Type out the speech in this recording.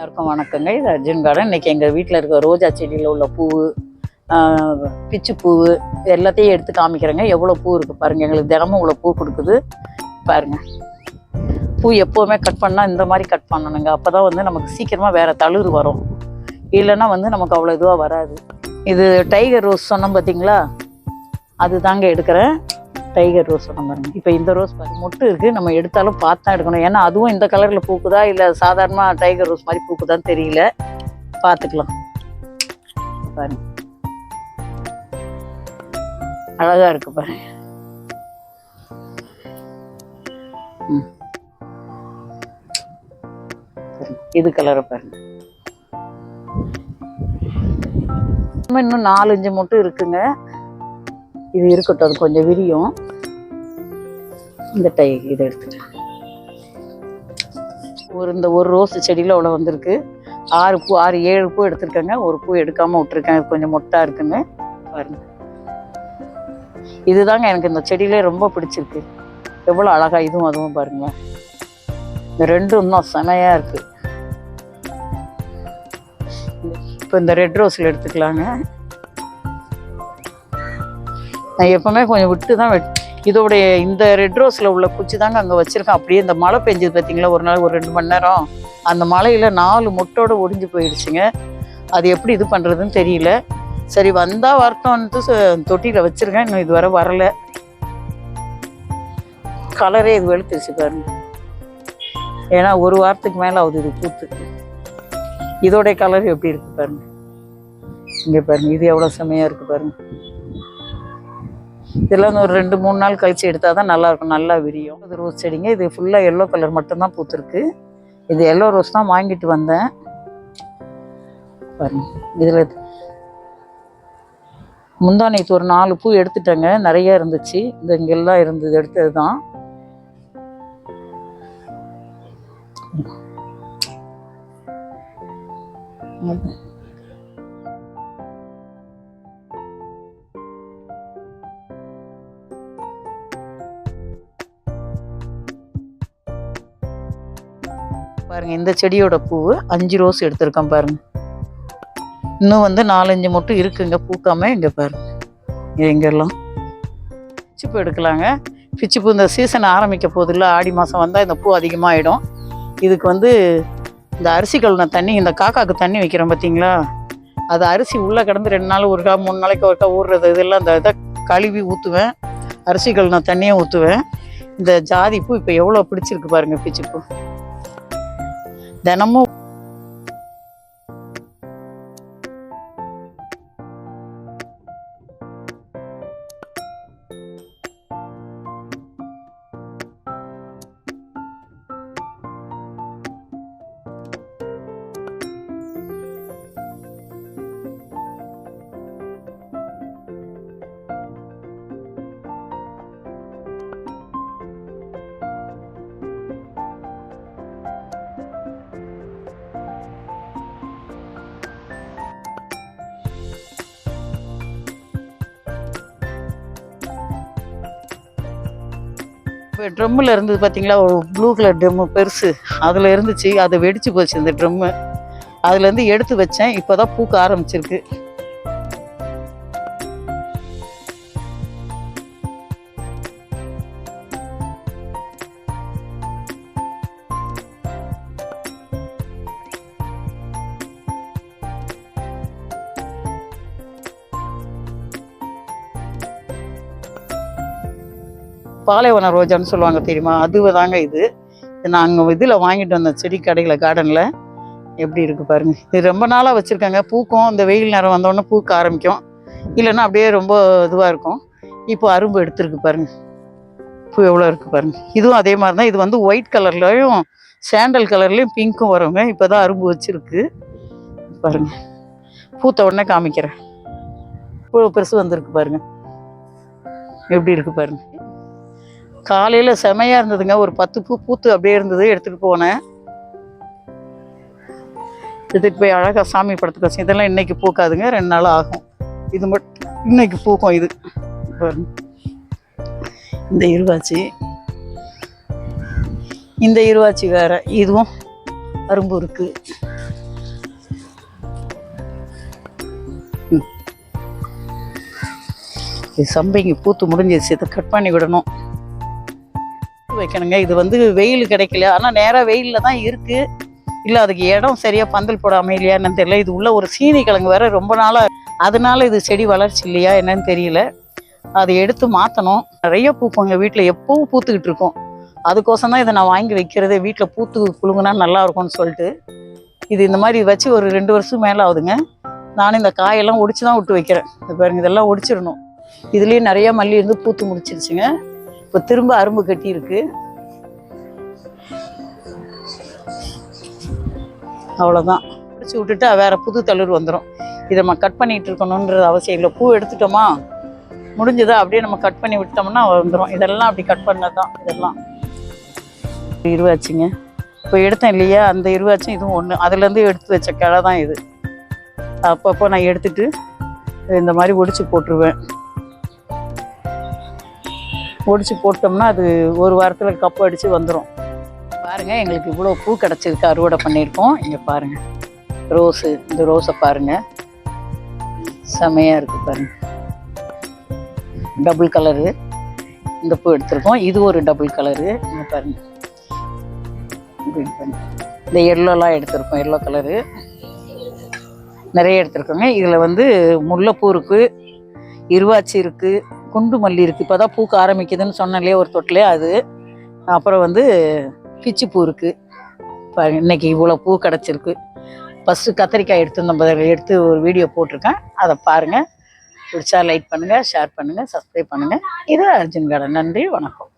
எல்லாருக்கும் வணக்கங்க இது அர்ஜுன் கார்டன். இன்னைக்கு எங்கள் வீட்டில் இருக்க ரோஜா செடியில் உள்ள பூ பிச்சு பூ எல்லாத்தையும் எடுத்து காமிக்கிறேங்க. எவ்வளோ பூ இருக்குது பாருங்கள் எங்களுக்கு தினமும் இவ்வளோ பூ கொடுக்குது. பாருங்க. பூ எப்போவுமே கட் பண்ணால் இந்த மாதிரி கட் பண்ணணுங்க. அப்போ தான் வந்து நமக்கு சீக்கிரமாக வேறு தளிர் வரும். இல்லைன்னா வந்து நமக்கு அவ்வளோ இதுவாக வராது. இது டைகர் ரோஸ் சொன்னோம் பார்த்தீங்களா அது தாங்க எடுக்கிறேன். டைகர் ரோஸ் சொன்ன பாருங்க. இப்போ இந்த ரோஸ் பாருங்க மொட்டு இருக்குது நம்ம எடுத்தாலும் பார்த்து தான் எடுக்கணும். ஏன்னா அதுவும் இந்த கலரில் பூக்குதா இல்லை சாதாரணமாக டைகர் ரோஸ் மாதிரி பூக்குதான்னு தெரியல. பார்த்துக்கலாம். பாருங்க. அழகாக இருக்கு பாருங்க. இது கலரை பாருங்க. இன்னும் இன்னும் நாலஞ்சு மட்டும் இருக்குங்க. இது இருக்கட்டும் அது கொஞ்சம் விரியும். இந்த டை இதை எடுத்துக்கலாம் ஒரு இந்த ஒரு ரோஸ் செடியில் அவ்வளோ வந்திருக்கு. ஆறு பூ ஆறு ஏழு பூ எடுத்திருக்கேங்க. ஒரு பூ எடுக்காமல் விட்டுருக்கேன். கொஞ்சம் மொட்டாக இருக்குன்னு பாருங்க. இதுதாங்க எனக்கு இந்த செடியிலே ரொம்ப பிடிச்சிருக்கு. எவ்வளோ அழகாக இதுவும் அதுவும் பாருங்க. இந்த ரெண்டும் இன்னும் செமையாக இருக்குது இப்போ இந்த ரெட் ரோஸில் எடுத்துக்கலாங்க. நான் எப்பவுமே கொஞ்சம் விட்டு தான் இதோடைய இந்த ரெட் ரோஸில் உள்ள குச்சி தாங்க அங்கே வச்சுருக்கேன். அப்படியே இந்த மழை பெஞ்சது பார்த்தீங்களா ஒரு நாள் ஒரு ரெண்டு மணி நேரம். அந்த மழையில் நாலு முட்டோட ஒடிஞ்சு போயிடுச்சுங்க. அது எப்படி இது பண்ணுறதுன்னு தெரியல. சரி வந்தால் வரட்டோன்ட்டு தொட்டியில் வச்சுருக்கேன். இன்னும் இது வரை கலரே இது வெளுத்துருச்சு பாருங்க. ஏன்னா ஒரு வாரத்துக்கு மேலே ஆகுது இது பூத்து. இதோடைய கலர் எப்படி இருக்கு பாருங்க. இங்கே பாருங்க இது எவ்வளோ செமையாக இருக்குது பாருங்க. இதெல்லாம் ஒரு ரெண்டு மூணு நாள் கழிச்சு எடுத்தால் தான் நல்லா இருக்கும் நல்லா விரியும். இது ரோஸ் செடிங்க. இது ஃபுல்லாக எல்லோ கலர் மட்டும்தான் பூத்துருக்கு. இது எல்லோ ரோஸ் தான் வாங்கிட்டு வந்தேன். பாருங்க. இதில் முந்தா நேற்று ஒரு நாலு பூ எடுத்துட்டேங்க. நிறைய இருந்துச்சு. இந்த இங்கெல்லாம் இருந்தது எடுத்தது தான் பாருங்கள் இந்த செடியோட பூ அஞ்சு ரோஸ் எடுத்திருக்கேன் பாருங்கள் இன்னும் வந்து நாலஞ்சு மட்டும் இருக்குங்க பூக்காம இங்கே பாருங்கள் இது எங்கெல்லாம் பிச்சிப்பூ எடுக்கலாங்க. பூ இந்த சீசன் ஆரம்பிக்க போதில்ல ஆடி மாதம் வந்தால் இந்த பூ அதிகமாகிடும் இதுக்கு வந்து இந்த அரிசி கழுவின தண்ணி இந்த காக்காக்கு தண்ணி வைக்கிறோம் பார்த்தீங்களா அது அரிசி உள்ளே கிடந்து ரெண்டு நாள் ஒருக்கா மூணு நாளைக்கு ஒருக்கா ஊறுறது இதெல்லாம் இந்த இதை கழுவி ஊற்றுவேன் அரிசி கழுவின தண்ணியை ஊற்றுவேன் இந்த ஜாதி பூ இப்போ எவ்வளோ பிடிச்சிருக்கு பாருங்க பூ. தினமும் இப்போ ட்ரம்மில் இருந்தது பார்த்தீங்களா? ஒரு ப்ளூ கலர் ட்ரம்மு பெருசு. அதில் இருந்துச்சு அது வெடிச்சு போச்சு இந்த ட்ரம்மு அதுலேருந்து எடுத்து வச்சேன். இப்போ தான் பூக்க ஆரம்பிச்சிருக்கு. பாலைவன ரோஜான்னு சொல்லுவாங்க தெரியுமா? அது தாங்க இது. நாங்கள் இதில் வாங்கிட்டு வந்த செடி கடையில் கார்டனில் எப்படி இருக்குது பாருங்க. இது ரொம்ப நாளாக வச்சுருக்காங்க. பூக்கும். இந்த வெயில் நேரம் வந்தோடனே பூக்க ஆரம்பிக்கும். இல்லைன்னா அப்படியே ரொம்ப இதுவாக இருக்கும். இப்போ அரும்பு எடுத்துருக்கு பாருங்க. பூ எவ்வளோ இருக்குது பாருங்க. இதுவும் அதே மாதிரி தான் இது வந்து ஒயிட் கலர்லையும் சாண்டல் கலர்லேயும் பிங்க்கும் வருங்க. இப்போ தான் அரும்பு வச்சுருக்கு. பாருங்க. பூத்த உடனே காமிக்கிறேன். பூ பெருசு வந்திருக்கு பாருங்க. எப்படி இருக்குது பாருங்க. காலையில் செமையாக இருந்ததுங்க. ஒரு பத்து பூ பூத்து அப்படியே இருந்தது. எடுத்துகிட்டு போனேன். எடுத்துகிட்டு போய் அழகாக சாமி படத்துக்கு வச்சு இதெல்லாம் இன்றைக்கி பூக்காதுங்க. ரெண்டு நாள் ஆகும். இது மட்டும் இன்னைக்கு பூக்கும் இது. இந்த இருவாச்சி. இந்த இருவாச்சி வேற. இதுவும் அரும்பு இருக்கு. சம்பைங்க பூத்து முடிஞ்சிருச்சு. இதை கட் பண்ணி விடணும். வைக்கணுங்க. இது வந்து வெயில் கிடைக்கல. ஆனால் நேராக வெயிலில் தான் இருக்குது இல்லை அதுக்கு இடம் சரியாக பந்தல் போட அமையலையா என்னன்னு தெரியல. இது உள்ள ஒரு சீனி கிழங்கு வேற ரொம்ப நாளாக அதனால இது செடி வளர்ச்சி இல்லையா என்னன்னு தெரியல. அதை எடுத்து மாற்றணும் நிறைய பூப்போங்க வீட்டில் எப்பவும் பூத்துக்கிட்டு இருக்கும். அதுக்கோசம் தான் இதை நான் வாங்கி வைக்கிறதே. வீட்டில் பூத்து குழுங்கினா நல்லா இருக்கும்னு சொல்லிட்டு. இது இந்த மாதிரி வச்சு ஒரு ரெண்டு வருஷம் மேலே ஆகுதுங்க. நானும் இந்த காயெல்லாம் ஒடிச்சு தான் விட்டு வைக்கிறேன். பாருங்க இதெல்லாம் ஒடிச்சிடணும். இதுலேயே நிறைய மல்லி இருந்து பூத்து முடிச்சிருச்சுங்க. இப்போ திரும்ப அரும்பு கட்டியிருக்கு. அவ்வளோதான் பிடிச்சி விட்டுட்டு வேற புது தளிர் வந்துடும் இதை நம்ம கட் பண்ணிட்டு இருக்கணுன்றது அவசியம் இல்லை. பூ எடுத்துட்டோமா? முடிஞ்சதா? அப்படியே நம்ம கட் பண்ணி விட்டோம்னா வந்துடும் இதெல்லாம் அப்படி கட் பண்ணது தான் இதெல்லாம் இருவாச்சுங்க. இப்போ எடுத்தேன் இல்லையா? அந்த இருவாச்சும் இதுவும் ஒன்று அதுலேருந்து எடுத்து வச்ச கிளை தான் இது. அப்பப்போ நான் எடுத்துட்டு இந்த மாதிரி ஒடிச்சு போட்டுருவேன். பொடிச்சு போட்டோம்னா அது ஒரு வாரத்தில் கப்பு அடித்து வந்துடும் பாருங்கள் எங்களுக்கு இவ்வளோ பூ கிடச்சிருக்கு. அறுவடை பண்ணியிருக்கோம். இங்கே பாருங்கள் ரோஸு இந்த ரோஸை பாருங்கள் செமையாக இருக்குது பாருங்கள் டபுள் கலரு இந்த பூ எடுத்திருக்கோம். இது ஒரு டபுள் கலரு இங்கே பாருங்கள் இந்த எல்லோலாம் எடுத்திருக்கோம். எல்லோ கலரு நிறைய எடுத்திருக்கோங்க. இதில் வந்து முல்லைப்பூ இருக்குது இருவாச்சி இருக்குது குண்டு மல்லி இருக்குது இப்போ தான் பூக்க ஆரம்பிக்குதுன்னு சொன்னாலே ஒரு தொட்டிலே அது. அப்புறம் வந்து பிச்சுப்பூ இருக்குது இப்போ இன்னைக்கு இவ்வளோ பூ கிடச்சிருக்கு. ஃபஸ்ட்டு கத்திரிக்காய் எடுத்து நம்ம எடுத்து ஒரு வீடியோ போட்டிருக்கேன். அதை பாருங்கள் பிடிச்சா லைக் பண்ணுங்கள் ஷேர் பண்ணுங்கள் சப்ஸ்கிரைப் பண்ணுங்கள் இது அர்ஜுன் கார்டன் நன்றி வணக்கம்.